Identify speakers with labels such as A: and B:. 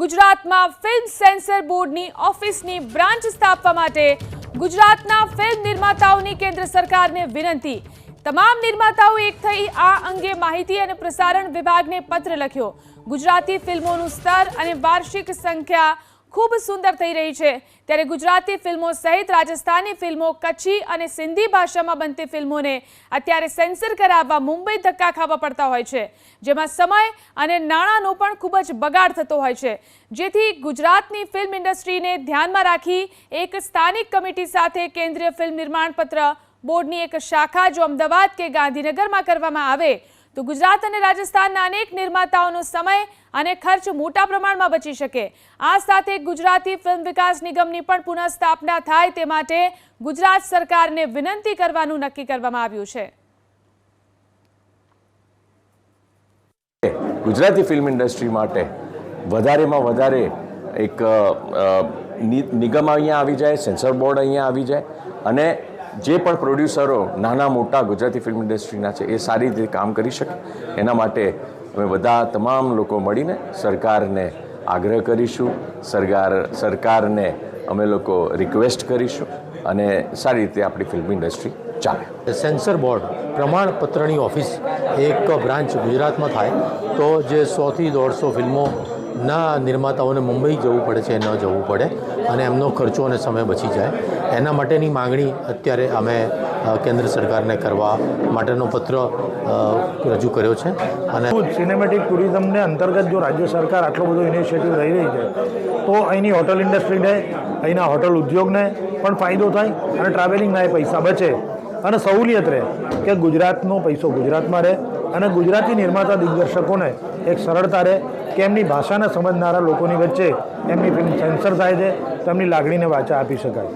A: ગુજરાતમાં film sensor બોર્ડની ઓફિસની બ્રાન્ચ સ્થાપવા માટે ગુજરાતના ફિલ્મ નિર્માતાઓની કેન્દ્ર સરકારને વિનંતી. તમામ નિર્માતાઓ એક થઈ આ અંગે માહિતી અને પ્રસારણ વિભાગને પત્ર લખ્યો. ગુજરાતી ફિલ્મોનું સ્તર અને વાર્ષિક સંખ્યા ખૂબ સુંદર થઈ રહી છે. ત્યારે ગુજરાતી ફિલ્મો સહિત રાજસ્થાની ફિલ્મો કચ્છી અને સિંધી ભાષામાં બનતી ફિલ્મોને અત્યારે સેન્સર કરાવવા મુંબઈ ધક્કા ખાવા પડતા હોય છે. જેમાં સમય અને નાણાંનો પણ ખૂબ જ બગાડ થતો હોય છે. જેથી ગુજરાતની ફિલ્મ ઇન્ડસ્ટ્રીને ધ્યાનમાં રાખી એક સ્થાનિક કમિટી સાથે કેન્દ્રીય ફિલ્મ નિર્માણ પત્ર બોર્ડની એક શાખા જો અમદાવાદ કે ગાંધીનગરમાં કરવામાં આવે તો ગુજરાત અને રાજસ્થાનના અનેક નિર્માતાઓનો સમય અને ખર્ચ મોટા પ્રમાણમાં બચી શકે. આ સાથે ગુજરાતી ફિલ્મ વિકાસ નિગમની પણ પુનઃસ્થાપના થાય તે માટે ગુજરાત સરકારને વિનંતી કરવાનું નક્કી કરવામાં આવ્યું છે.
B: ગુજરાતી ફિલ્મ ઇન્ડસ્ટ્રી માટે વધારેમાં વધારે એક નિગમ અહીંયા આવી જાય, સેન્સર બોર્ડ અહીંયા આવી જાય અને જે પણ પ્રોડ્યુસરો નાના મોટા ગુજરાતી ફિલ્મ ઇન્ડસ્ટ્રીના છે, એ સારી રીતે કામ કરી શકે. એના માટે અમે બધા તમામ લોકો મળીને સરકારને આગ્રહ કરીશું, સરકાર, સરકારને અમે લોકો રિક્વેસ્ટ કરીશું અને સારી રીતે આપણી ફિલ્મ ઇન્ડસ્ટ્રી ચાલે.
C: સેન્સર બોર્ડ પ્રમાણપત્રની ઓફિસ એક બ્રાન્ચ ગુજરાતમાં થાય, તો જે સોથી દોઢસો ફિલ્મોના નિર્માતાઓને મુંબઈ જવું પડે છે, ન જવું પડે. અને એમનો ખર્ચો અને સમય બચી જાય. એના માટેની માંગણી અત્યારે અમે કેન્દ્ર સરકારને કરવા માટેનો પત્ર રજૂ કર્યો છે. અને
D: સિનેમેટિક ટુરિઝમને અંતર્ગત જો રાજ્ય સરકાર આટલો બધો ઇનિશિયેટિવ લઈ રહી છે, તો અહીંની હોટલ ઇન્ડસ્ટ્રીને અહીંના હોટલ ઉદ્યોગને પણ ફાયદો થાય અને ટ્રાવેલિંગના એ પૈસા બચે. અને સહુલિયત રહે કે ગુજરાતનો પૈસો ગુજરાતમાં રહે. અને ગુજરાતી નિર્માતા દિગ્દર્શકોને એક સરળતા રહે કે એમની ભાષાને સમજનારા લોકોની વચ્ચે એમની ફિલ્મ સેન્સર થાય છે, તેમની લાગણીને વાચા આપી શકાય.